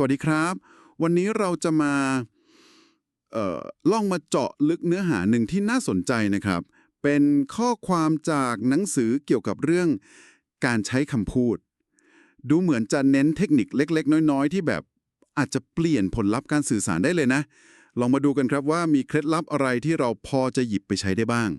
สวัสดีครับ วันนี้เราจะมาล่องมาเจาะลึกเนื้อหาหนึ่งที่น่าสนใจนะครับ เป็นข้อความจากหนังสือเกี่ยวกับเรื่องการใช้คำพูด ดูเหมือนจะเน้นเทคนิคเล็ก ๆ น้อย ๆ ที่แบบอาจจะเปลี่ยนผลลัพธ์การสื่อสารได้เลยนะ ลองมาดูกันครับว่ามีเคล็ดลับอะไรที่เราพอจะหยิบไปใช้ได้บ้าง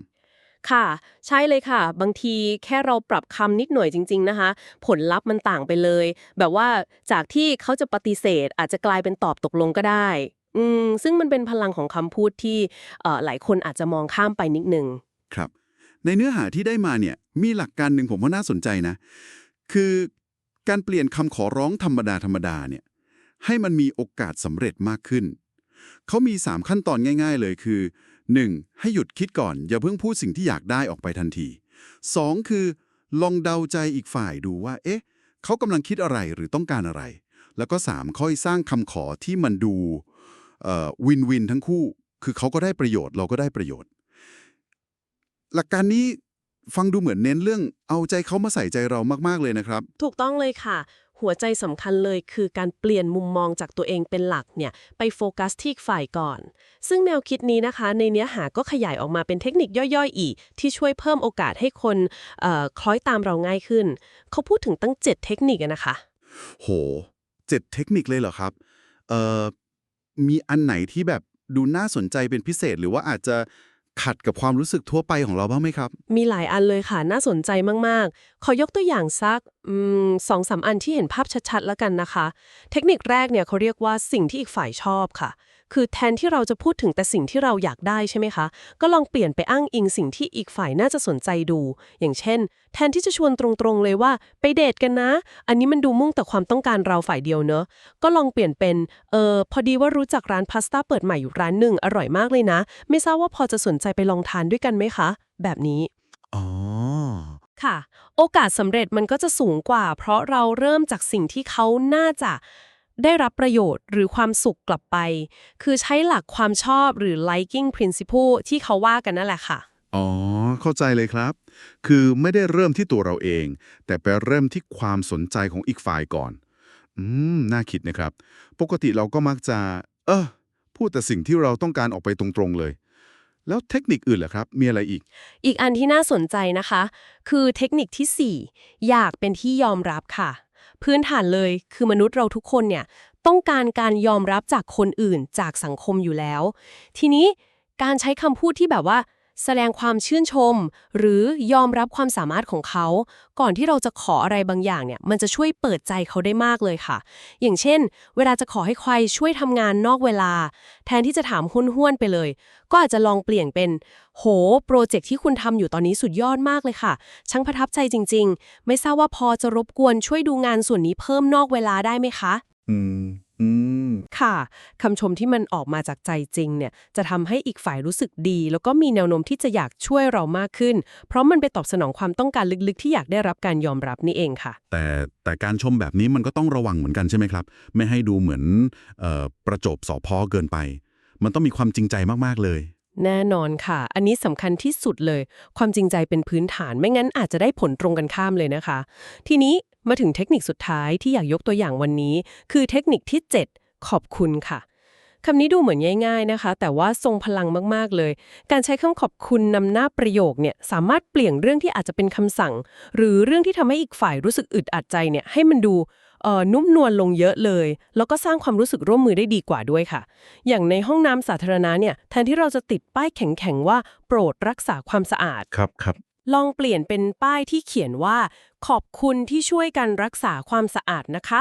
ค่ะ ใช่เลยค่ะ บางทีแค่เราปรับคำนิดหน่อยจริง ๆนะคะ ผลลัพธ์มันต่างไปเลย แบบว่าจากที่เขาจะปฏิเสธ อาจจะกลายเป็นตอบตกลงก็ได้อืมซึ่งมันเป็นพลังของคำพูดที่หลายคนอาจจะมองข้ามไปนิดนึงครับ ในเนื้อหาที่ได้มาเนี่ยมีหลักการหนึ่งผมว่าน่าสนใจนะ คือการเปลี่ยนคำขอร้องธรรมดาธรรมดาเนี่ยให้มันมีโอกาสสำเร็จมากขึ้น เขามี 3 ขั้นตอนง่าย ๆ เลยคือ 1. ให้หยุดคิดก่อน อย่าเพิ่งพูดสิ่งที่อยากได้ออกไปทันที 2. คือ ลองเดาใจอีกฝ่ายดูว่า เอ๊ะ เขากำลังคิดอะไรหรือต้องการอะไร แล้วก็ 3. ค่อยสร้างคำขอที่มันดูวินวินทั้งคู่ คือเขาก็ได้ประโยชน์เราก็ได้ประโยชน์ หลักการนี้ฟังดูเหมือนเน้นเรื่องเอาใจเขามาใส่ใจเรามาก ๆ เลยนะครับ ถูกต้องเลยค่ะ หัวใจสำคัญเลยคือการเปลี่ยนมุมมองจากตัวเองเป็นหลักเนี่ยไปโฟกัสที่ฝ่ายก่อน ซึ่งแนวคิดนี้นะคะ ในเนื้อหาก็ขยายออกมาเป็นเทคนิคย่อยๆ อีก ที่ช่วยเพิ่มโอกาสให้คนคล้อยตามเราง่ายขึ้น เขาพูดถึงตั้ง 7 เทคนิคอะนะคะ โหเจ็ดเทคนิคเลยเหรอครับมีอันไหนที่แบบดูน่าสนใจเป็นพิเศษหรือว่าอาจจะ ขัดกับความรู้สึกทั่วไปของเราบ้างไหมครับ มีหลายอันเลยค่ะ น่าสนใจมาก ๆ ขอยกตัวอย่างสักสองสามอันที่เห็นภาพชัด ๆ แล้วกันนะคะ เทคนิคแรกเนี่ยเขาเรียกว่าสิ่งที่อีกฝ่ายชอบค่ะ คือแทนที่เราจะพูดถึงแต่สิ่งที่เราอยากได้ใช่ไหมคะ ก็ลองเปลี่ยนไปอ้างอิงสิ่งที่อีกฝ่ายน่าจะสนใจดู อย่างเช่น แทนที่จะชวนตรงๆเลยว่าไปเดทกันนะ อันนี้มันดูมุ่งแต่ความต้องการเราฝ่ายเดียวเนอะ ก็ลองเปลี่ยนเป็น เออพอดีว่ารู้จักร้านพาสต้าเปิดใหม่อยู่ร้านหนึ่งอร่อยมากเลยนะ ไม่ทราบว่าพอจะสนใจไปลองทานด้วยกันไหมคะ แบบนี้อ๋อค่ะ โอกาสสำเร็จมันก็จะสูงกว่า เพราะเราเริ่มจากสิ่งที่เขาน่าจะ ได้รับประโยชน์หรือความสุขกลับไป คือใช้หลักความชอบหรือ liking principle ที่เขาว่ากันนั่นแหละค่ะ อ๋อ เข้าใจเลยครับ คือไม่ได้เริ่มที่ตัวเราเอง แต่ไปเริ่มที่ความสนใจของอีกฝ่ายก่อน อืม น่าคิดนะครับ ปกติเราก็มักจะ เออพูดแต่สิ่งที่เราต้องการออกไปตรงๆเลยแล้วเทคนิคอื่นล่ะครับ มีอะไรอีก อีกอันที่น่าสนใจนะคะ คือเทคนิคทีสี่4 อยากเป็นที่ยอมรับค่ะ พื้นฐานเลยคือมนุษย์เราทุกคนเนี่ยต้องการการยอมรับจากคนอื่นจากสังคมอยู่แล้ว ทีนี้การใช้คำพูดที่แบบว่า แสดงความชื่นชม หรือยอมรับความสามารถของเขา ก่อนที่เราจะขออะไรบางอย่างเนี่ยมันจะช่วยเปิดใจเขาได้มากเลยค่ะ อย่างเช่น เวลาจะขอให้ใครช่วยทำงานนอกเวลา แทนที่จะถามห้วนๆไปเลย ก็อาจจะลองเปลี่ยนเป็น โห โปรเจกต์ที่คุณทำอยู่ตอนนี้สุดยอดมากเลยค่ะ ช่างประทับใจจริง ๆ ไม่ทราบว่าพอจะรบกวนช่วยดูงานส่วนนี้เพิ่มนอกเวลาได้ไหมคะ อืม อืม ค่ะคำชมที่มันออกมาจากใจจริงเนี่ย จะทำให้อีกฝ่ายรู้สึกดี แล้วก็มีแนวโน้มที่จะอยากช่วยเรามากขึ้น เพราะมันไปตอบสนองความต้องการลึกๆ ที่อยากได้รับการยอมรับนี่เองค่ะ แต่แต่การชมแบบนี้มันก็ต้องระวังเหมือนกันใช่ไหมครับ ไม่ให้ดูเหมือนเอ่อประจบสอพอเกินไป มันต้องมีความจริงใจมากๆเลย แน่นอนค่ะ อันนี้สำคัญที่สุดเลย ความจริงใจเป็นพื้นฐาน ไม่งั้นอาจจะได้ผลตรงกันข้ามเลยนะคะ ทีนี้ มาถึงเทคนิคสุดท้ายที่อยากยกตัวอย่างวันนี้ คือเทคนิคที่ 7 ขอบคุณค่ะคำนี้ดูเหมือนง่ายๆนะคะ แต่ว่าทรงพลังมากๆเลย การใช้คำขอบคุณนำหน้าประโยคเนี่ยสามารถเปลี่ยนเรื่องที่อาจจะเป็นคำสั่ง หรือเรื่องที่ทำให้อีกฝ่ายรู้สึกอึดอัดใจเนี่ยให้มันดูเออนุ่มนวลลงเยอะเลย แล้วก็สร้างความรู้สึกร่วมมือได้ดีกว่าด้วยค่ะ อย่างในห้องน้ำสาธารณะเนี่ยแทนที่เราจะติดป้ายแข็งๆว่า โปรดรักษาความสะอาดครับครับ ลองเปลี่ยนเป็นป้ายที่เขียนว่า ขอบคุณที่ช่วยกันรักษาความสะอาดนะคะ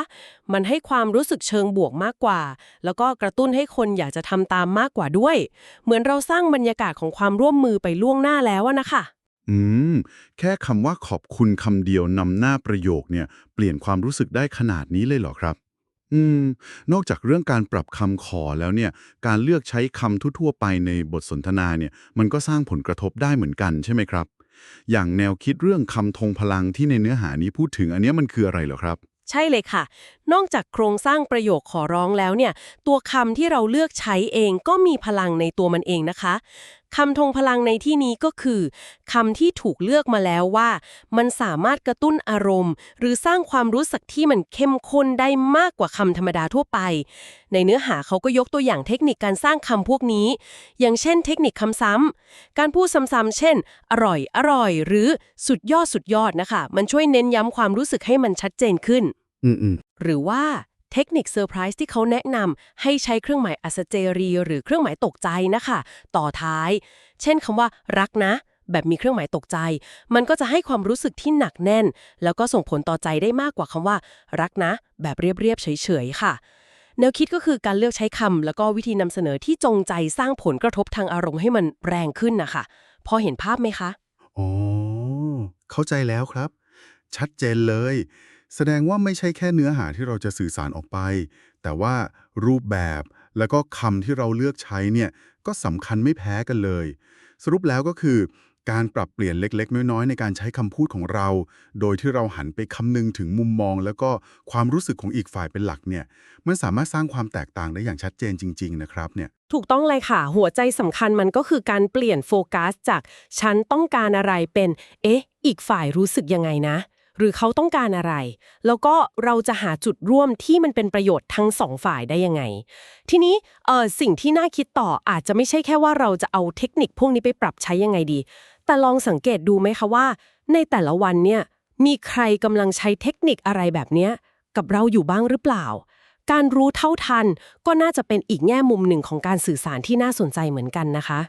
มันให้ความรู้สึกเชิงบวกมากกว่า แล้วก็กระตุ้นให้คนอยากจะทำตามมากกว่าด้วย เหมือนเราสร้างบรรยากาศของความร่วมมือไปล่วงหน้าแล้วอะนะคะอืม แค่คำว่าขอบคุณคำเดียวนำหน้าประโยคเนี่ย เปลี่ยนความรู้สึกได้ขนาดนี้เลยเหรอครับ อืม นอกจากเรื่องการปรับคำขอแล้วเนี่ย การเลือกใช้คำทั่วๆไปในบทสนทนาเนี่ย มันก็สร้างผลกระทบได้เหมือนกันใช่ไหมครับ อย่างแนวคิดเรื่องคำทงพลังที่ในเนื้อหานี้พูดถึงอันนี้มันคืออะไรเหรอครับ ใช่เลยค่ะ นอกจากโครงสร้างประโยคขอร้องแล้วเนี่ย ตัวคำที่เราเลือกใช้เองก็มีพลังในตัวมันเองนะคะ คำทงพลังในที่นี้ก็คือคำที่ถูกเลือกมาแล้วว่า มันสามารถกระตุ้นอารมณ์ หรือสร้างความรู้สึกที่มันเข้มข้นได้มากกว่าคำธรรมดาทั่วไป ในเนื้อหาเขาก็ยกตัวอย่างเทคนิคการสร้างคำพวกนี้ อย่างเช่น เทคนิคคำซ้ำการพูดซ้ำๆเช่น อร่อย อร่อย หรือสุดยอดสุดยอดนะคะ มันช่วยเน้นย้ำความรู้สึกให้มันชัดเจนขึ้นอืมอืมหรือว่า เทคนิคเซอร์ไพรส์ที่เขาแนะนำให้ใช้เครื่องหมายอัศเจรีหรือเครื่องหมายตกใจนะคะ ต่อท้าย เช่นคำว่า รักนะ แบบมีเครื่องหมายตกใจ มันก็จะให้ความรู้สึกที่หนักแน่น แล้วก็ส่งผลต่อใจได้มากกว่าคำว่า รักนะ แบบเรียบๆเฉยๆค่ะแนวคิดก็คือการเลือกใช้คำแล้วก็วิธีนำเสนอที่จงใจสร้างผลกระทบทางอารมณ์ให้มันแรงขึ้นนะคะพอเห็นภาพไหมคะอ๋อเข้าใจแล้วครับ ชัดเจนเลย แสดงว่าไม่ใช่แค่เนื้อหาที่เราจะสื่อสารออกไป แต่ว่ารูปแบบแล้วก็คำที่เราเลือกใช้เนี่ยก็สำคัญไม่แพ้กันเลย สรุปแล้วก็คือ การปรับเปลี่ยนเล็กๆ น้อยๆ ในการใช้คำพูดของเรา โดยที่เราหันไปคำนึงถึงมุมมอง แล้วก็ความรู้สึกของอีกฝ่ายเป็นหลักเนี่ยมันสามารถสร้างความแตกต่างได้อย่างชัดเจนจริง ๆ นะครับเนี่ยถูกต้องเลยค่ะ หัวใจสำคัญมันก็คือการเปลี่ยนโฟกัสจาก ฉันต้องการอะไรเป็น เอ๊ะ อีกฝ่ายรู้สึกยังไงนะ หรือเขาต้องการอะไร แล้วก็เราจะหาจุดร่วมที่มันเป็นประโยชน์ทั้งสองฝ่ายได้ยังไง ทีนี้เออสิ่งที่น่าคิดต่ออาจจะไม่ใช่แค่ว่าเราจะเอาเทคนิคพวกนี้ไปปรับใช้ยังไงดี แต่ลองสังเกตดูไหมคะว่า ในแต่ละวันเนี่ยมีใครกำลังใช้เทคนิคอะไรแบบเนี้ยกับเราอยู่บ้างหรือเปล่า การรู้เท่าทันก็น่าจะเป็นอีกแง่มุมหนึ่งของการสื่อสารที่น่าสนใจเหมือนกันนะคะ